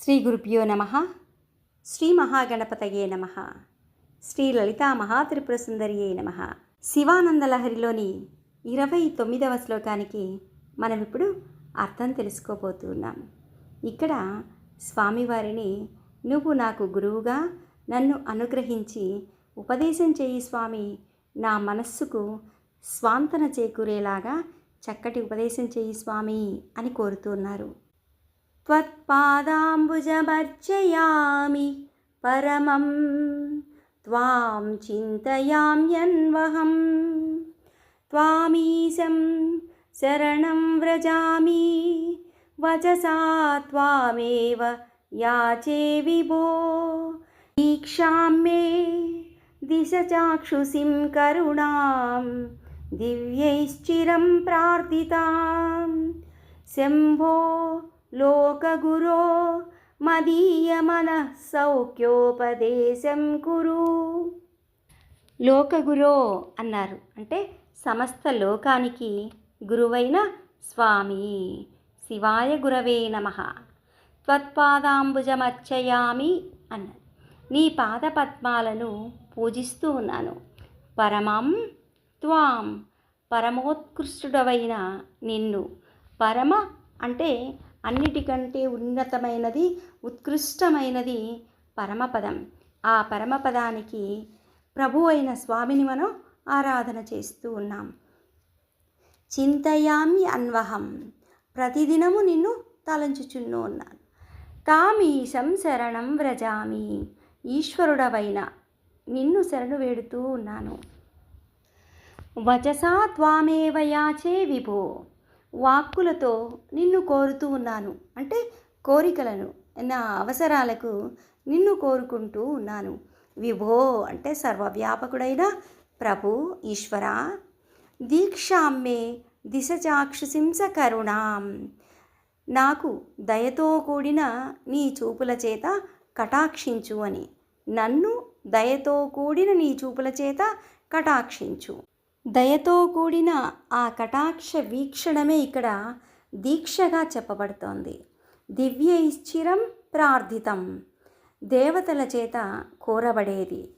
శ్రీ గురుభ్యో నమ శ్రీ మహాగణపతయే నమ శ్రీ లలితా మహాత్రిపుర సుందరియే నమ. శివానందలహరిలోని ఇరవై తొమ్మిదవ శ్లోకానికి మనం ఇప్పుడు అర్థం తెలుసుకోబోతున్నాం ఇక్కడ స్వామివారిని నువ్వు నాకు గురువుగా నన్ను అనుగ్రహించి ఉపదేశం చేయి స్వామి నా మనస్సుకు స్వాంతన చేకూరేలాగా చక్కటి ఉపదేశం చేయి స్వామి అని కోరుతున్నారు त्वत्पादाम्बुजमर्चयामि। परमं त्वां चिन्तयाम्यन्वहं त्वामीशं शरणं व्रजामि। वचसा त्वामेव याचे विभो। दीक्षां मे दिशचाक्षुषीं करुणां। दिव्यैश्चिरं प्रार्थितां। शम्भो లోకగురో మదీయమన సౌఖ్యోపదేశం కురు. లోకగురో అన్నారు. అంటే సమస్త లోకానికి గురువైన స్వామి శివాయ గురవే నమ. త్వత్పాదాంబుజమర్చయామి అన్నారు. నీ పాద పద్మాలను పూజిస్తూ ఉన్నాను. పరమం త్వాం పరమోత్కృష్టుడవైన నిన్ను. పరమ అంటే అన్నిటికంటే ఉన్నతమైనది ఉత్కృష్టమైనది పరమపదం. ఆ పరమపదానికి ప్రభు అయిన స్వామిని మనం ఆరాధన చేస్తూ ఉన్నాం. చింతయామి అన్వహం. ప్రతిదినము నిన్ను తలంచుచున్నూ ఉన్నాను తామీశం శరణం వ్రజామి. ఈశ్వరుడవైన నిన్ను శరణు వేడుతూ ఉన్నాను. వచసా త్వామేవ యాచే విభో. వాక్కులతో నిన్ను కోరుతూ ఉన్నాను. అంటే కోరికలను నా అవసరాలకు నిన్ను కోరుకుంటూ ఉన్నాను. విభో అంటే సర్వవ్యాపకుడైన ప్రభు ఈశ్వర. దీక్షామ్మే దిశచాక్షుసింస కరుణాం. నాకు దయతో కూడిన నీ చూపుల చేత కటాక్షించు అని. నన్ను దయతో కూడిన నీ చూపుల చేత కటాక్షించు. దయతో కూడిన ఆ కటాక్ష వీక్షణమే ఇక్కడ దీక్షగా చెప్పబడుతోంది. దివ్య ఇశ్చిరం ప్రార్థితం. దేవతల చేత కోరబడేది.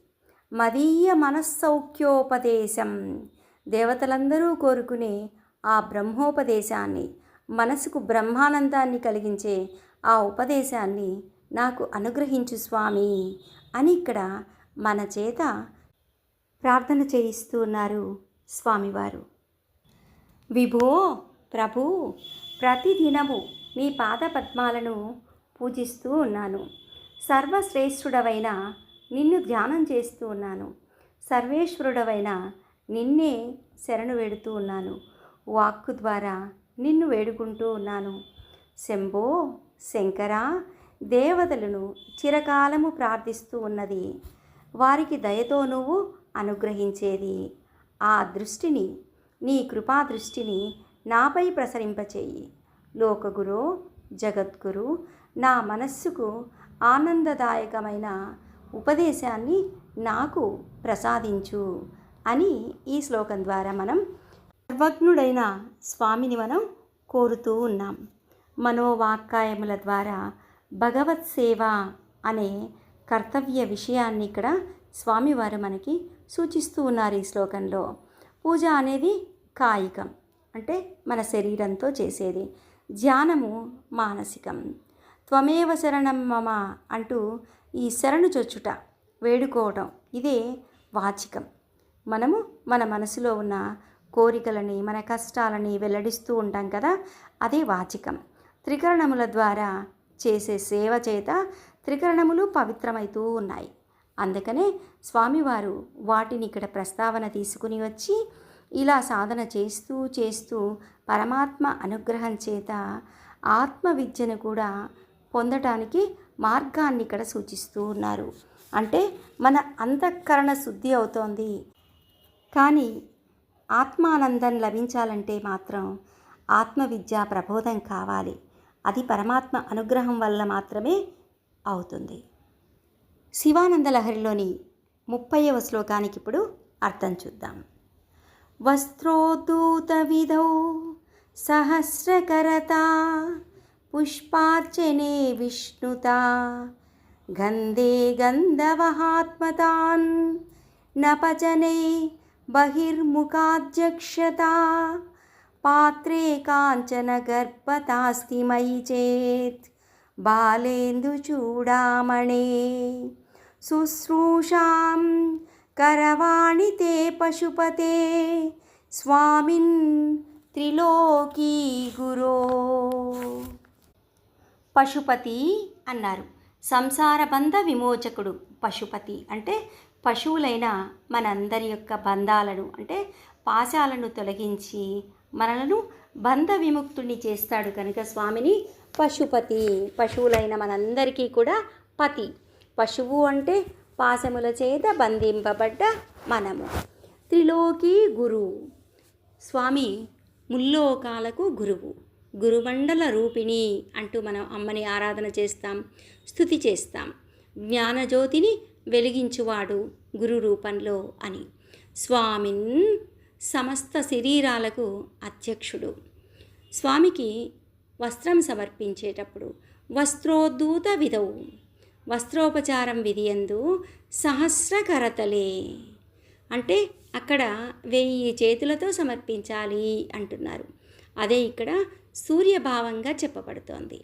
మదీయ మనస్సౌఖ్యోపదేశం. దేవతలందరూ కోరుకునే ఆ బ్రహ్మోపదేశాన్ని మనసుకు బ్రహ్మానందాన్ని కలిగించే ఆ ఉపదేశాన్ని నాకు అనుగ్రహించు స్వామి అని ఇక్కడ మన చేత ప్రార్థన చేయిస్తూ ఉన్నారు స్వామివారు. విభో ప్రభు ప్రతిదినము మీ పాదపద్మాలను పూజిస్తూ ఉన్నాను. సర్వశ్రేష్ఠుడవైన నిన్ను ధ్యానం చేస్తూ ఉన్నాను. సర్వేశ్వరుడవైన నిన్నే శరణు వేడుతూ ఉన్నాను. వాక్కు ద్వారా నిన్ను వేడుకుంటూ ఉన్నాను. శంభో శంకర దేవతలను చిరకాలము ప్రార్థిస్తూ ఉన్నది. వారికి దయతో నువ్వు అనుగ్రహించేది. ఆ దృష్టిని నీ కృపా దృష్టిని నాపై ప్రసరింపచేయి. లోకగురు జగద్గురు నా మనస్సుకు ఆనందదాయకమైన ఉపదేశాన్ని నాకు ప్రసాదించు అని ఈ శ్లోకం ద్వారా మనం సర్వజ్ఞుడైన స్వామిని మనం కోరుతూ ఉన్నాం. మనోవాక్కాయముల ద్వారా భగవత్ సేవ అనే కర్తవ్య విషయాన్ని ఇక్కడ స్వామివారు మనకి సూచిస్తూ ఉన్నారు ఈ శ్లోకంలో. పూజ అనేది కాయికం అంటే మన శరీరంతో చేసేది. ధ్యానము మానసికం. త్వమేవ శరణం మమ అంటూ ఈ శరణు చొచ్చుట వేడుకోవటం ఇదే వాచికం. మనము మన మనసులో ఉన్న కోరికలని మన కష్టాలని వెల్లడిస్తూ ఉంటాం కదా అదే వాచికం. త్రికరణముల ద్వారా చేసే సేవ చేత త్రికరణములు పవిత్రమవుతూ ఉన్నాయి. అందుకనే స్వామివారు వాటిని ఇక్కడ ప్రస్తావన తీసుకుని వచ్చి ఇలా సాధన చేస్తూ చేస్తూ పరమాత్మ అనుగ్రహం చేత ఆత్మ విద్యను కూడా పొందటానికి మార్గాన్ని ఇక్కడ సూచిస్తూ ఉన్నారు. అంటే మన అంతఃకరణ శుద్ధి అవుతోంది. కానీ ఆత్మానందం లభించాలంటే మాత్రం ఆత్మవిద్య ప్రబోధం కావాలి. అది పరమాత్మ అనుగ్రహం వల్ల మాత్రమే అవుతుంది. శివానంద లహరిలోని ముప్పైవ శ్లోకానికి ఇప్పుడు అర్థం చూద్దాం. వస్త్రోదూత విధౌ సహస్రకరత పుష్పార్చనే విష్ణుత గంధే గంధవహాత్మతాన్ నపచనే బహిర్ముఖాధ్యక్షత పాత్రే కాంచన గర్భతాస్తి మయి చేత్ బాలేందు చూడామణే శుశ్రూషాం కరవాణి తే పశుపతే స్వామిన్ త్రిలోకీ గురో. పశుపతి అన్నారు. సంసార బంధ విమోచకుడు పశుపతి అంటే పశువులైన మనందరి యొక్క బంధాలను అంటే పాశాలను తొలగించి మనలను బంధ విముక్తుడిని చేస్తాడు కనుక స్వామిని పశుపతి. పశువులైన మనందరికీ కూడా పతి. పశువు అంటే పాశముల చేత బంధింపబడ్డ మనము. త్రిలోకి గురువు. స్వామి ముల్లోకాలకు గురువు. గురుమండల రూపిణి అంటూ మనం అమ్మని ఆరాధన చేస్తాం స్థుతి చేస్తాం. జ్ఞానజ్యోతిని వెలిగించువాడు గురు రూపంలో అని. స్వామిన్ సమస్త శరీరాలకు అధ్యక్షుడు. స్వామికి వస్త్రం సమర్పించేటప్పుడు వస్త్రోద్ధూత విధవు. వస్త్రోపచారం విధియందు సహస్రకరతలే. అంటే అక్కడ వెయ్యి చేతులతో సమర్పించాలి అంటున్నారు. అదే ఇక్కడ సూర్యభావంగా చెప్పబడుతోంది.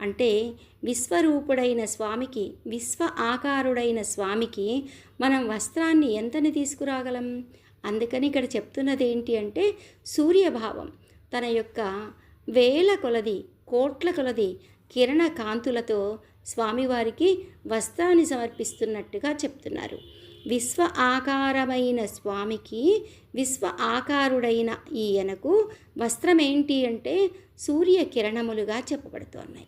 అంటే విశ్వరూపుడైన స్వామికి విశ్వ ఆకారుడైన స్వామికి మనం వస్త్రాన్ని ఎంతని తీసుకురాగలం? అందుకని ఇక్కడ చెప్తున్నది ఏంటి అంటే సూర్యభావం. తన యొక్క వేల కొలది కోట్ల కొలది కిరణ కాంతులతో స్వామివారికి వస్త్రాన్ని సమర్పిస్తున్నట్టుగా చెప్తున్నారు. విశ్వ ఆకారమైన స్వామికి విశ్వ ఆకారుడైన ఈయనకు వస్త్రం ఏంటి అంటే సూర్య కిరణములుగా చెప్పబడుతున్నాయి.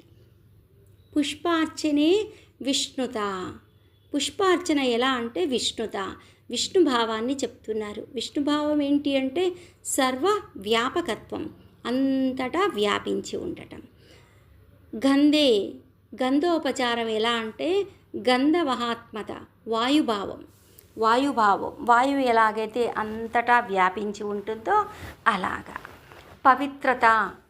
పుష్పార్చనే విష్ణుత. పుష్పార్చన ఎలా అంటే విష్ణుత. విష్ణు భావాన్ని చెప్తున్నారు. విష్ణు భావం ఏంటి అంటే సర్వ వ్యాపకత్వం అంతటా వ్యాపించి ఉండటం. గంధే గంధోపచారం ఎలా అంటే గంధవహాత్మత వాయుభావం. వాయుభావం వాయువు ఎలాగైతే అంతటా వ్యాపించి ఉంటుందో అలాగా. పవిత్రత.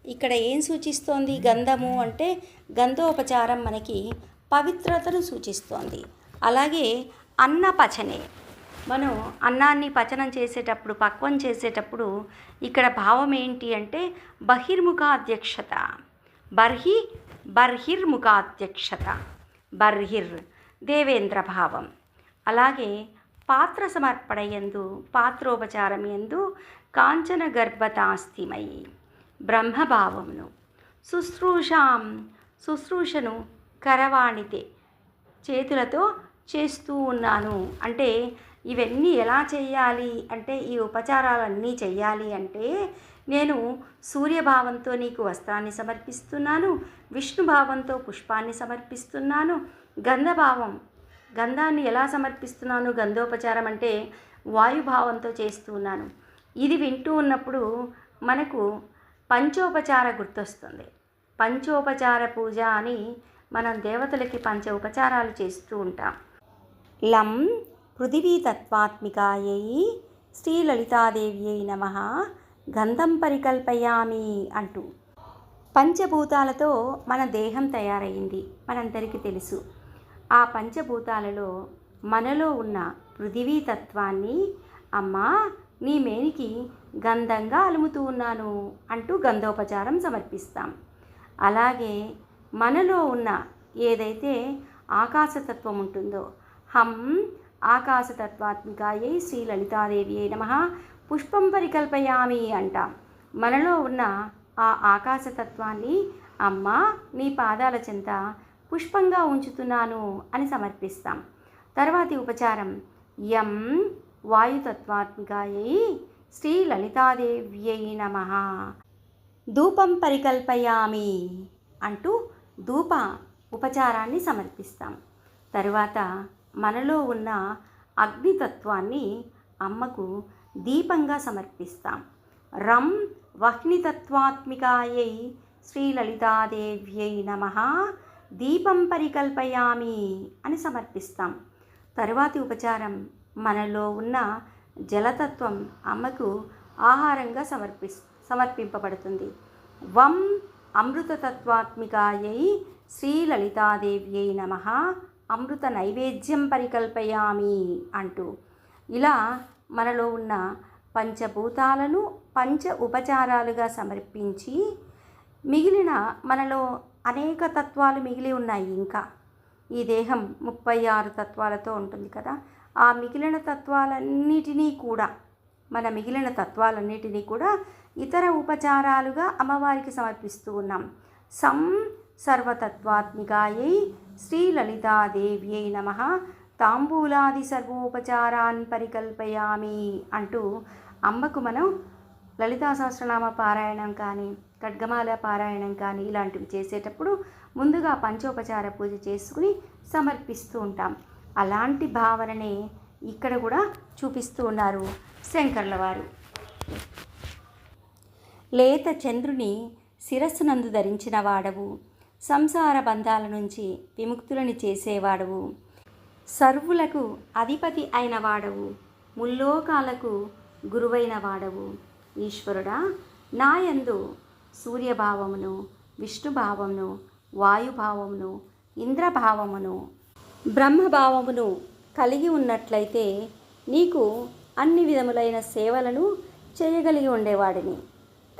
ఇక్కడ ఏం సూచిస్తోంది గంధము అంటే గంధోపచారం మనకి పవిత్రతను సూచిస్తోంది. అలాగే అన్న పచనే మనం అన్నాన్ని పచనం చేసేటప్పుడు పక్వం చేసేటప్పుడు ఇక్కడ భావం ఏంటి అంటే బహిర్ముఖాధ్యక్షత. బర్హి బర్హిర్ముఖాధ్యక్షత బర్హిర్ దేవేంద్ర భావం అలాగే పాత్ర సమర్పణ ఎందు పాత్రోపచారం ఎందు కాంచన గర్భతాస్తిమయి బ్రహ్మభావమును. శుశ్రూషాం శుశ్రూషను కరవాణితే చేతులతో చేస్తూ ఉన్నాను. అంటే ఇవన్నీ ఎలా చేయాలి? అంటే ఈ ఉపచారాలన్నీ చేయాలి అంటే నేను సూర్యభావంతో నీకు వస్త్రాన్ని సమర్పిస్తున్నాను విష్ణుభావంతో పుష్పాన్ని సమర్పిస్తున్నాను. గంధభావం గంధాన్ని ఎలా సమర్పిస్తున్నాను? గంధోపచారం అంటే వాయుభావంతో చేస్తున్నాను ఇది వింటూ ఉన్నప్పుడు మనకు పంచోపచార గుర్తొస్తుంది. పంచోపచార పూజ అని మనం దేవతలకి పంచ ఉపచారాలు చేస్తూ ఉంటాం. లం పృథివీతత్వాత్మికాయై శ్రీలలితాదేవ్యై నమ. గంధం పరికల్పయామి అంటూ. పంచభూతాలతో మన దేహం తయారైంది మనందరికీ తెలుసు. ఆ పంచభూతాలలో మనలో ఉన్న పృథివీ తత్వాన్ని అమ్మా నీ మేనికి గంధంగా అలుముతూ ఉన్నాను అంటూ గంధోపచారం సమర్పిస్తాం. అలాగే మనలో ఉన్న ఏదైతే ఆకాశతత్వం ఉంటుందో హం ఆకాశతత్వాత్మికాయై శ్రీ లలితాదేవి నమ పుష్పం పరికల్పయామి అంటాం. మనలో ఉన్న ఆ ఆకాశతత్వాన్ని అమ్మ నీ పాదాల చెంత పుష్పంగా ఉంచుతున్నాను అని సమర్పిస్తాం. తర్వాతి ఉపచారం యం వాయుతత్వాత్మికాయై శ్రీ లలితాదేవ్యై నమ. ధూపం పరికల్పయామి అంటూ ధూప ఉపచారాన్ని సమర్పిస్తాం. తరువాత మనలో ఉన్న అగ్నితత్వాన్ని అమ్మకు దీపంగా సమర్పిస్తాం. రం వహ్నితత్వాత్మికాయై శ్రీలలితాదేవ్యై నమ. దీపం పరికల్పయామి అని సమర్పిస్తాం. తరువాతి ఉపచారం మనలో ఉన్న జలతత్వం అమ్మకు ఆహారంగా సమర్పి సమర్పింపబడుతుంది. వం అమృతతత్వాత్మికాయై శ్రీలలితాదేవ్యై నమ. అమృత నైవేద్యం పరికల్పయామి అంటూ. ఇలా మనలో ఉన్న పంచభూతాలను పంచ ఉపచారాలుగా సమర్పించి మిగిలిన మనలో అనేక తత్వాలు మిగిలి ఉన్నాయి ఇంకా. ఈ దేహం ముప్పై ఆరు తత్వాలతో ఉంటుంది కదా. ఆ మిగిలిన తత్వాలన్నిటినీ కూడా మన మిగిలిన తత్వాలన్నిటినీ కూడా ఇతర ఉపచారాలుగా అమ్మవారికి సమర్పిస్తూ ఉన్నాం. సం సర్వతత్వాత్మికాయై శ్రీలలితాదేవ్యై నమ. తాంబూలాది సర్వోపచారాన్ పరికల్పయామి అంటూ అమ్మకు మనం లలితా సహస్రనామ పారాయణం కానీ ఖడ్గమాల పారాయణం కానీ ఇలాంటివి చేసేటప్పుడు ముందుగా పంచోపచార పూజ చేసుకుని సమర్పిస్తూ ఉంటాం. అలాంటి భావననే ఇక్కడ కూడా చూపిస్తూ ఉన్నారు శంకర్ల వారు లేత చంద్రుని శిరస్సునందు ధరించిన వాడవు సంసార బంధాల నుంచి విముక్తులని చేసేవాడవు. సర్వులకు అధిపతి అయిన వాడవు. ముల్లోకాలకు గురువైన వాడవు. ఈశ్వరుడా నాయందు సూర్యభావమును విష్ణుభావమును వాయుభావమును ఇంద్రభావమును బ్రహ్మభావమును కలిగి ఉన్నట్లయితే నీకు అన్ని విధములైన సేవలను చేయగలిగి ఉండేవాడిని.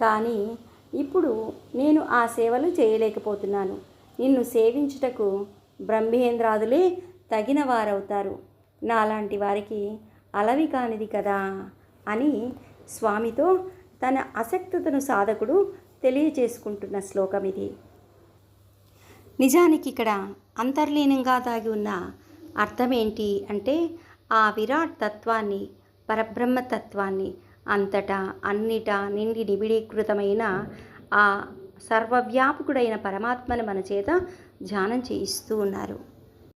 కానీ ఇప్పుడు నేను ఆ సేవలు చేయలేకపోతున్నాను. నిన్ను సేవించుటకు బ్రహ్మేంద్రాదులే తగిన వారవుతారు నాలాంటి వారికి అలవి కానిది కదా అని స్వామితో తన అసక్తతను సాధకుడు తెలియచేసుకుంటున్న శ్లోకం ఇది. నిజానికి ఇక్కడ అంతర్లీనంగా దాగి ఉన్న అర్థమేంటి అంటే ఆ విరాట్ తత్వాన్ని పరబ్రహ్మతత్వాన్ని అంతటా అన్నిటా నిండి నిబిడీకృతమైన ఆ సర్వవ్యాపకుడైన పరమాత్మను మన చేత ధ్యానం చేయిస్తూ ఉన్నారు.